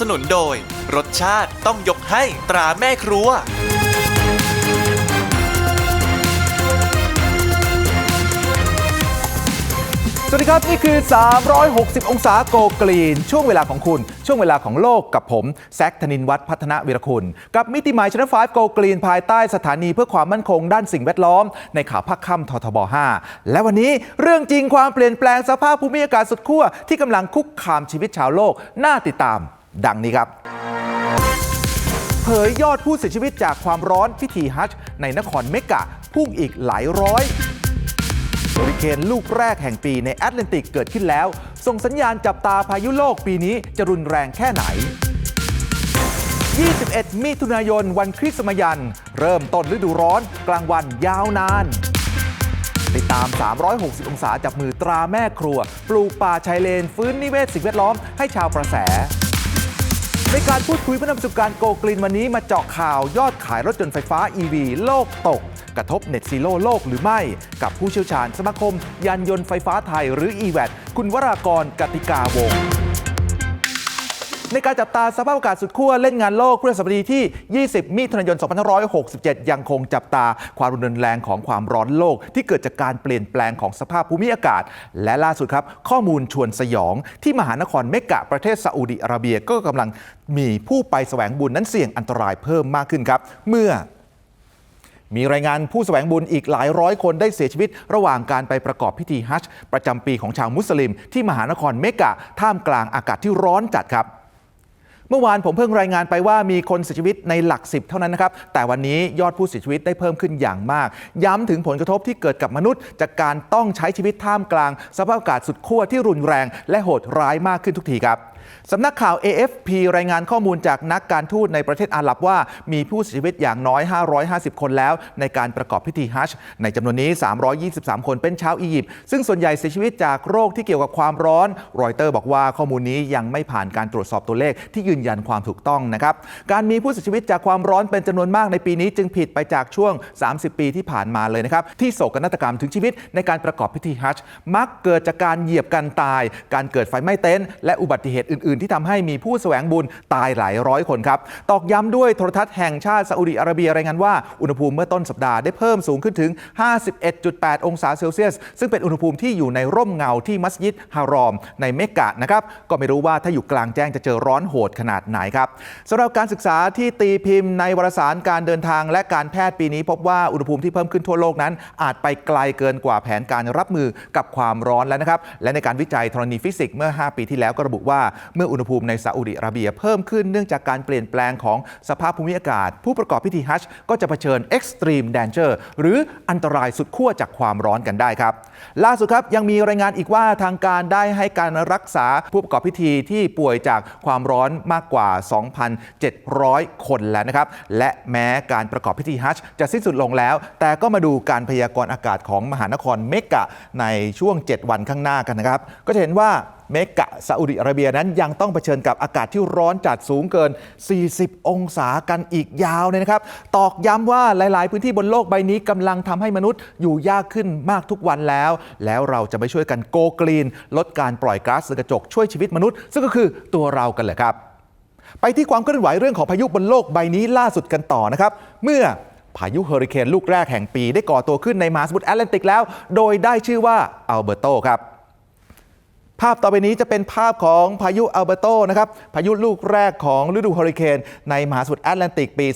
สนุนโดย รสชาติต้องยกให้ตราแม่ครัว สวัสดีครับ นี่คือ 360 องศาโกกรีน ช่วงเวลาของคุณ ช่วงเวลาของโลกกับผมแซคธนินวัฒน์พัฒนาวิรคุณ กับมิติหมายชนะฟ้าโกกรีน ภายใต้สถานีเพื่อความมั่นคงด้านสิ่งแวดล้อม ในข่าวภาคค่ำททบ 5 และวันนี้เรื่องจริงความเปลี่ยนแปลงสภาพภูมิอากาศสุดขั้วที่กำลังคุกคามชีวิตชาวโลก น่าติดตาม ดังนี้ครับ เผยยอดผู้เสียชีวิตจากความร้อนพิธีฮัจญ์ในนครเมกะพุ่งอีกหลายร้อยเฮอริเคนลูกแรกแห่งปีในแอตแลนติกเกิดขึ้นแล้ว ส่งสัญญาณจับตาพายุโลกปีนี้จะรุนแรงแค่ไหน 21 มิถุนายนวันคริสต์มายัน เริ่มต้นฤดูร้อนกลางวันยาวนาน ติดตาม 360 องศาจับมือตราแม่ครัว ปลูกป่าชายเลน ฟื้นนิเวศสิ่งแวดล้อมให้ชาวประแส ในการพูดคุยเพื่อนำประสบการณ์โกกลินวันนี้มาเจาะข่าวยอดขายรถยนต์ไฟฟ้า EV โลกตก กระทบเน็ตซีโร่โลกหรือไม่ กับผู้เชี่ยวชาญสมาคม ยานยนต์ไฟฟ้าไทยหรือ e-VAT คุณวรากรกติกาวงศ์ ในการจับตาสภาพอากาศสุดขั้วเล่นงานโลกพฤหัสบดีที่ 20 มิถุนายน 2567 ยังคงจับตาความรุนแรงของความร้อนโลก ที่เกิดจากการเปลี่ยนแปลงของสภาพภูมิอากาศ และล่าสุดครับ ข้อมูลชวนสยอง ที่มหานครเมกะประเทศซาอุดิอาระเบียก็กำลังมีผู้ไปแสวงบุญนั้นเสี่ยงอันตรายเพิ่มมากขึ้นครับ เมื่อมีรายงานผู้แสวงบุญอีกหลายร้อยคนได้เสียชีวิต ระหว่างการไปประกอบพิธีฮัจญ์ประจำปีของชาวมุสลิม ที่มหานครเมกะท่ามกลางอากาศที่ร้อนจัดครับ เมื่อวานผมเพิ่งรายงานไปว่ามีคนเสียชีวิตในหลักสิบเท่านั้นนะครับแต่วันนี้ยอดผู้เสียชีวิตได้เพิ่มขึ้นอย่างมาก ย้ำถึงผลกระทบที่เกิดกับมนุษย์ จากการต้องใช้ชีวิตท่ามกลาง สภาพอากาศสุดขั้วที่รุนแรง และโหดร้ายมากขึ้นทุกทีครับ สำนักข่าว AFP รายงานข้อมูลจากนักการทูตในประเทศอาหรับว่า มีผู้เสียชีวิตอย่างน้อย 550 คนแล้ว ในการประกอบพิธีฮัจญ์ในจำนวนนี้ 323 คนเป็นชาวอียิปต์ซึ่งส่วนใหญ่เสียชีวิตจากโรคที่เกี่ยวกับความร้อน รอยเตอร์บอกว่าข้อมูลนี้ยังไม่ผ่านการตรวจสอบตัวเลขที่ยืนยันความถูกต้องนะครับการมีผู้เสียชีวิตจากความร้อนเป็นจำนวนมากในปีนี้ จึงผิดไปจากช่วง 30 ปีที่ผ่านมาเลยนะครับที่โศกนาฏกรรมถึงชีวิตในการประกอบพิธีฮัจญ์มักเกิดจากการเหยียบกันตาย การเกิดไฟไหม้เต็นท์และอุบัติเหตุอื่นๆ ที่ทำให้มีผู้แสวงบุญตายหลายร้อยคนครับ ตอกย้ำด้วยโทรทัศน์แห่งชาติซาอุดิอาระเบียรายงานว่าอุณหภูมิเมื่อต้นสัปดาห์ได้เพิ่มสูงขึ้นถึง 51.8 องศาเซลเซียส ซึ่งเป็นอุณหภูมิที่อยู่ในร่มเงาที่มัสยิดฮารอม ในเมกะนะครับก็ไม่รู้ว่าถ้าอยู่กลางแจ้งจะเจอร้อนโหดขนาดไหนครับสำหรับการศึกษาที่ตีพิมพ์ในวารสารการเดินทางและการแพทย์ปีนี้ พบว่าอุณหภูมิที่เพิ่มขึ้นทั่วโลกนั้น อาจไปไกลเกินกว่าแผนการรับมือกับความร้อนแล้วนะครับและในการวิจัยธรณีฟิสิกส์เมื่อ 5 ปีที่แล้วก็ระบุว่าเมื่ออุณหภูมิในซาอุดิอาระเบียเพิ่มขึ้นเนื่องจากการเปลี่ยนแปลงของสภาพภูมิอากาศ ผู้ประกอบพิธีฮัจญ์ก็จะเผชิญ extreme danger หรืออันตรายสุดขั้วจากความร้อนกันได้ครับ ล่าสุดครับยังมีรายงานอีกว่าทางการได้ให้การรักษาผู้ประกอบพิธีที่ป่วยจากความร้อนมากกว่า 2,700 คนแล้วนะครับ และแม้การประกอบพิธีฮัจญ์จะสิ้นสุดลงแล้ว แต่ก็มาดูการพยากรณ์อากาศของมหานครเมกะในช่วง 7 วันข้างหน้ากันนะครับ ก็จะเห็นว่า เมกะซาอุดิอาระเบียนั้นยังต้องเผชิญกับอากาศที่ร้อนจัดสูงเกิน 40 องศากันอีกยาวเลยนะครับ ตอกย้ำว่าหลาย ๆ พื้นที่บนโลกใบนี้กำลังทำให้มนุษย์อยู่ยากขึ้นมากทุกวันแล้ว แล้วเราจะไปช่วยกันโกกรีน ลดการปล่อยก๊าซเรือนกระจกช่วยชีวิตมนุษย์ ซึ่งก็คือตัวเรากันเลยครับ ไปที่ความเคลื่อนไหวเรื่องของพายุบนโลกใบนี้ล่าสุดกันต่อนะครับ เมื่อพายุเฮอริเคนลูกแรกแห่งปีได้ก่อตัวขึ้นในมหาสมุทรแอตแลนติกแล้ว โดยได้ชื่อว่าอัลเบอร์โตครับ ภาพต่อไปนี้จะเป็นภาพของพายุอัลเบโตนะครับ พายุลูกแรกของฤดูเฮอริเคนในมหาสมุทรแอตแลนติกปี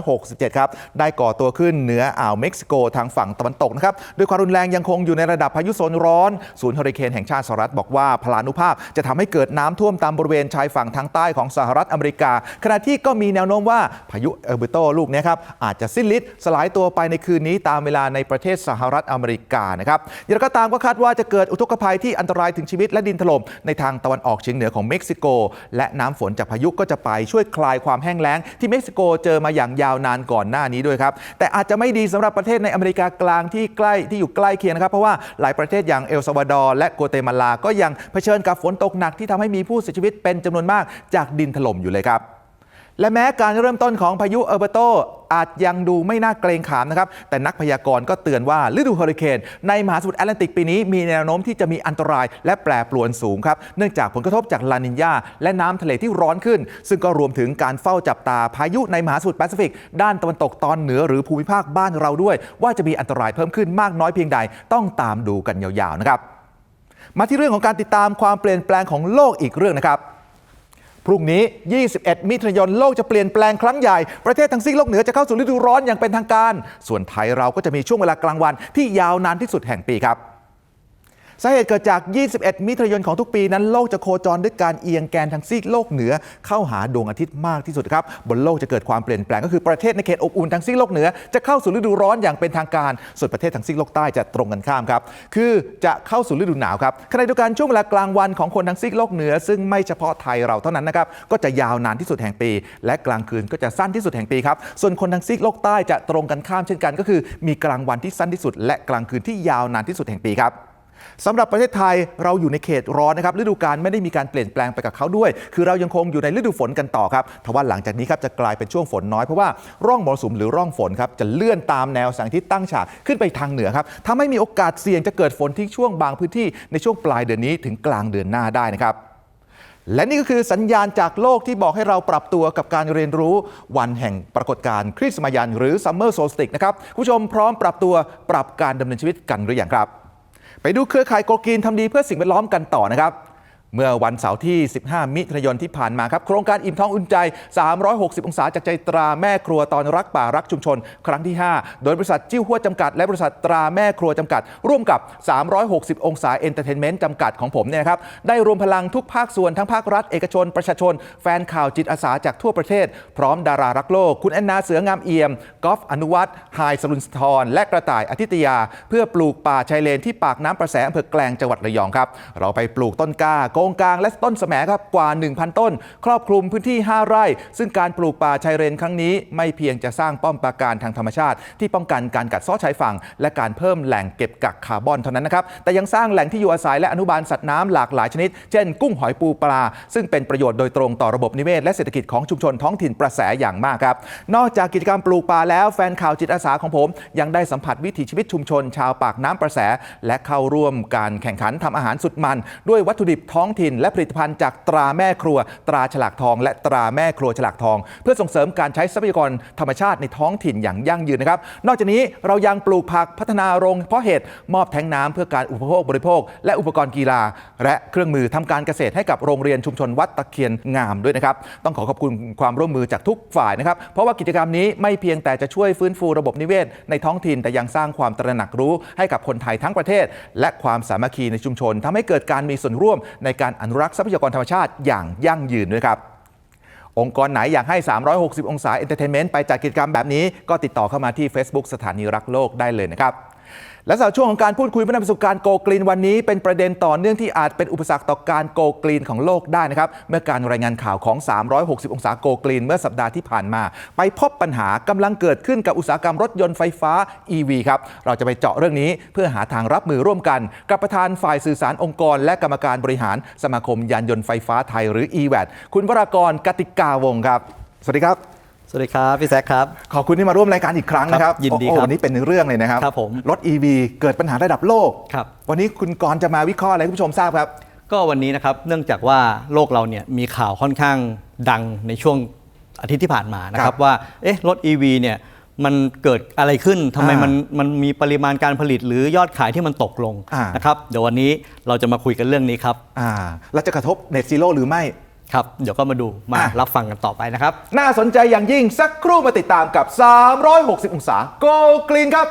2567 ครับ ได้ก่อตัวขึ้นเหนืออ่าวเม็กซิโกทางฝั่งตะวันตกนะครับ โดยความรุนแรงยังคงอยู่ในระดับพายุโซนร้อน ศูนย์เฮอริเคนแห่งชาติสหรัฐบอกว่าพลานุภาพจะทำให้เกิดน้ำท่วมตามบริเวณชายฝั่งทางใต้ของสหรัฐอเมริกา ขณะที่ก็มีแนวโน้มว่าพายุอัลเบโตลูกนี้ครับอาจจะสิ้นฤทธิ์สลายตัวไปในคืนนี้ตามเวลาในประเทศสหรัฐอเมริกานะครับอย่างไรก็ตามก็คาดว่าจะเกิดอุทกภัยที่อันตรายถึงชีวิตและดินถล่มในทางตะวันออกเฉียงเหนือของเม็กซิโก และน้ำฝนจากพายุก็จะไปช่วยคลายความแห้งแล้ง ที่เม็กซิโกเจอมาอย่างยาวนานก่อนหน้านี้ด้วยครับ แต่อาจจะไม่ดีสำหรับประเทศในอเมริกากลางที่ใกล้ที่อยู่ใกล้เคียงนะครับ เพราะว่าหลายประเทศอย่างเอลซาวาดอร์และโกเตมาลา ก็ยังเผชิญกับฝนตกหนักที่ทำให้มีผู้เสียชีวิตเป็นจำนวนมากจากดินถล่มอยู่เลยครับและแม้การเริ่มต้นของพายุเออร์เบโต อาจยังดูไม่น่าเกรงขามนะครับ แต่นักพยากรณ์ก็เตือนว่าฤดูเฮอริเคนในมหาสมุทรแอตแลนติกปีนี้มีแนวโน้มที่จะมีอันตรายและแปรปรวนสูงครับ เนื่องจากผลกระทบจากลานินยาและน้ำทะเลที่ร้อนขึ้น ซึ่งก็รวมถึงการเฝ้าจับตาพายุในมหาสมุทรแปซิฟิก ด้านตะวันตกตอนเหนือหรือภูมิภาคบ้านเราด้วย ว่าจะมีอันตรายเพิ่มขึ้นมากน้อยเพียงใดต้องตามดูกันยาวๆนะครับมาที่เรื่องของการติดตามความเปลี่ยนแปลงของโลกอีกเรื่องนะครับ พรุ่งนี้ 21 มิถุนายนโลกจะเปลี่ยนแปลงครั้งใหญ่ ประเทศทั้งซีกโลกเหนือจะเข้าสู่ฤดูร้อนอย่างเป็นทางการ ส่วนไทยเราก็จะมีช่วงเวลากลางวันที่ยาวนานที่สุดแห่งปีครับ สาเหตุเกิดจาก 21 มิถุนายนของทุกปีนั้นโลกจะโคจรด้วยการเอียงแกนทางซีกโลกเหนือ เข้าหาดวงอาทิตย์มากที่สุดครับ บนโลกจะเกิดความเปลี่ยนแปลงก็คือประเทศในเขตอบอุ่นทางซีกโลกเหนือ จะเข้าสู่ฤดูร้อนอย่างเป็นทางการ ส่วนประเทศทางซีกโลกใต้จะตรงกันข้ามครับ คือจะเข้าสู่ฤดูหนาวครับขณะเดียวกันช่วงเวลากลางวันของคนทางซีกโลกเหนือ ซึ่งไม่เฉพาะไทยเราเท่านั้นนะครับ ก็จะยาวนานที่สุดแห่งปี และกลางคืนก็จะสั้นที่สุดแห่งปีครับ ส่วนคนทางซีกโลกใต้จะตรงกันข้ามเช่นกัน ก็คือ มีกลางวันที่สั้นที่สุด และกลางคืนที่ยาวนานที่สุดแห่งปีครับ สำหรับประเทศไทยเราอยู่ในเขตร้อนนะครับฤดูกาลไม่ได้มีการเปลี่ยนแปลงไปกับเขาด้วย คือเรายังคงอยู่ในฤดูฝนกันต่อครับทว่าหลังจากนี้ครับจะกลายเป็นช่วงฝนน้อยเพราะว่าร่องมรสุมหรือร่องฝนครับจะเลื่อนตามแนวแสงทิตย์ตั้งฉากขึ้นไปทางเหนือครับทำให้มีโอกาสเสี่ยงจะเกิดฝนที่ช่วงบางพื้นที่ในช่วงปลายเดือนนี้ถึงกลางเดือนหน้าได้นะครับและนี่ก็คือสัญญาณจากโลกที่บอกให้เราปรับตัวกับการเรียนรู้วันแห่งปรากฏการณ์คริสต์มายันหรือซัมเมอร์โซลสติกนะครับ คุณผู้ชมพร้อมปรับตัวปรับการดำเนินชีวิตกันหรือยังครับ ไปดูเครือข่ายโกกีนทำดีเพื่อสิ่งแวดล้อมกันต่อนะครับ เมื่อวันเสาร์ที่ 15 มิถุนายนที่ผ่านมาครับ โครงการอิ่มท้องอุ่นใจ 360 องศาจากใจตราแม่ครัวตอนรักป่ารักชุมชน ครั้งที่ 5 โดยบริษัทจิ้วหัวจำกัด และบริษัทตราแม่ครัวจำกัด ร่วมกับ 360 องศาเอนเตอร์เทนเมนต์จำกัดของผมเนี่ยครับ ได้รวมพลังทุกภาคส่วนทั้งภาครัฐ เอกชน ประชาชน แฟนข่าวจิตอาสาจากทั่วประเทศ พร้อมดารารักโลก คุณแอนนาเสืองามเอี่ยมกอล์ฟอนุวัฒน์ไฮสรุนทรและกระต่ายอาทิตยา เพื่อปลูกป่าชายเลนที่ปากน้ำประแสอำเภอแกลงจังหวัดระยองครับเราไปปลูกต้นกล้ากงกลางและต้นแสมครับกว่า 1,000 ต้น ครอบคลุมพื้นที่ 5 ไร่ ซึ่งการปลูกป่าชายเลนครั้งนี้ ไม่เพียงจะสร้างป้อมปราการทางธรรมชาติ ที่ป้องกันการกัดเซ้อชายฝั่ง และการเพิ่มแหล่งเก็บกักคาร์บอนเท่านั้นนะครับแต่ยังสร้างแหล่งที่อยู่อาศัยและอนุบาลสัตว์น้ำหลากหลายชนิด เช่น กุ้งหอยปูปลา ซึ่งเป็นประโยชน์โดยตรงต่อระบบนิเวศและเศรษฐกิจของชุมชนท้องถิ่นประแสอย่างมากครับนอกจากกิจกรรมปลูกป่าแล้วแฟนข่าวจิตอาสาของผม ยังได้สัมผัสวิถีชีวิตชุมชน ชาวปากน้ำประแส และเข้าร่วมการแข่งขันทำอาหารสุดมัน ด้วยวัตถุดิบท้องถิ่น และผลิตภัณฑ์จากตราแม่ครัว ตราฉลากทอง และตราแม่ครัวฉลากทอง เพื่อส่งเสริมการใช้ทรัพยากรธรรมชาติในท้องถิ่นอย่างยั่งยืนนะครับ นอกจากนี้เรายังปลูกผักพัฒนาโรงเพาะเห็ดมอบแทงน้ำเพื่อการอุปโภคบริโภค และอุปกรณ์กีฬา และเครื่องมือทำการเกษตรให้กับโรงเรียนชุมชนวัดตะเคียนงามด้วยนะครับต้องขอขอบคุณความร่วมมือจากทุกฝ่ายนะครับเพราะว่ากิจกรรมนี้ไม่เพียงแต่จะช่วยฟื้นฟูระบบนิเวศ ในท้องถิ่นแต่ยังสร้างความตระหนักรู้ให้กับคนไทยทั้งประเทศ และความสามัคคีในชุมชนทำให้เกิดการมีส่วนร่วมในการอนุรักษ์ทรัพยากรธรรมชาติอย่างยั่งยืนด้วยครับ องค์กรไหนอยากให้ 360 องศาเอนเตอร์เทนเมนต์ไปจัดกิจกรรมแบบนี้ก็ติดต่อเข้ามาที่ Facebook สถานีรักโลกได้เลยนะครับ และสำหรับช่วงของการพูดคุยเพื่อนำประสบการณ์โกกรีนวันนี้เป็นประเด็นต่อเนื่องที่อาจเป็นอุปสรรคต่อการโกกรีนของโลกได้นะครับเมื่อการรายงานข่าวของ 360 องศาโกกรีนเมื่อสัปดาห์ที่ผ่านมา ไปพบปัญหากำลังเกิดขึ้นกับอุตสาหกรรมรถยนต์ไฟฟ้า EV ครับเราจะไปเจาะเรื่องนี้เพื่อหาทางรับมือร่วมกัน กับประธานฝ่ายสื่อสารองค์กร และกรรมการบริหารสมาคมยานยนต์ไฟฟ้าไทยหรือ EVAT คุณวรากรกติกาวงครับ สวัสดีครับ สวัสดีครับ พี่แซคครับ ขอบคุณที่มาร่วมรายการอีกครั้งนะครับครับยินดีโอ้ครับวันนี้เป็นเรื่องเลยนะครับครับผมรถ EV เกิดปัญหาระดับโลกครับวันนี้คุณกรณ์จะมาวิเคราะห์อะไรให้คุณผู้ชมทราบครับ ก็วันนี้นะครับเนื่องจากว่าโลกเราเนี่ยมีข่าวค่อนข้างดังในช่วงอาทิตย์ที่ผ่านมานะคครัรับบว่าเอ๊ะรถ EV เนี่ยมันเกิดอะไรขึ้นทำไมอ่ามัมันมันมีปริมาณการผลิตหรือยอดขายที่มันตกลงอ่านะครับเดี๋ยววันนี้เราจะมาคุยกันเรื่องนี้ครับอ่าแล้วจะกระทบเน็ตซีโร่หรือไม่ ครับ เดี๋ยวก็มาดูมาอะรับฟังกันต่อไปนะครับ น่าสนใจอย่างยิ่งสักครู่มาติดตามกับ 360 องศาโกกรีนครับ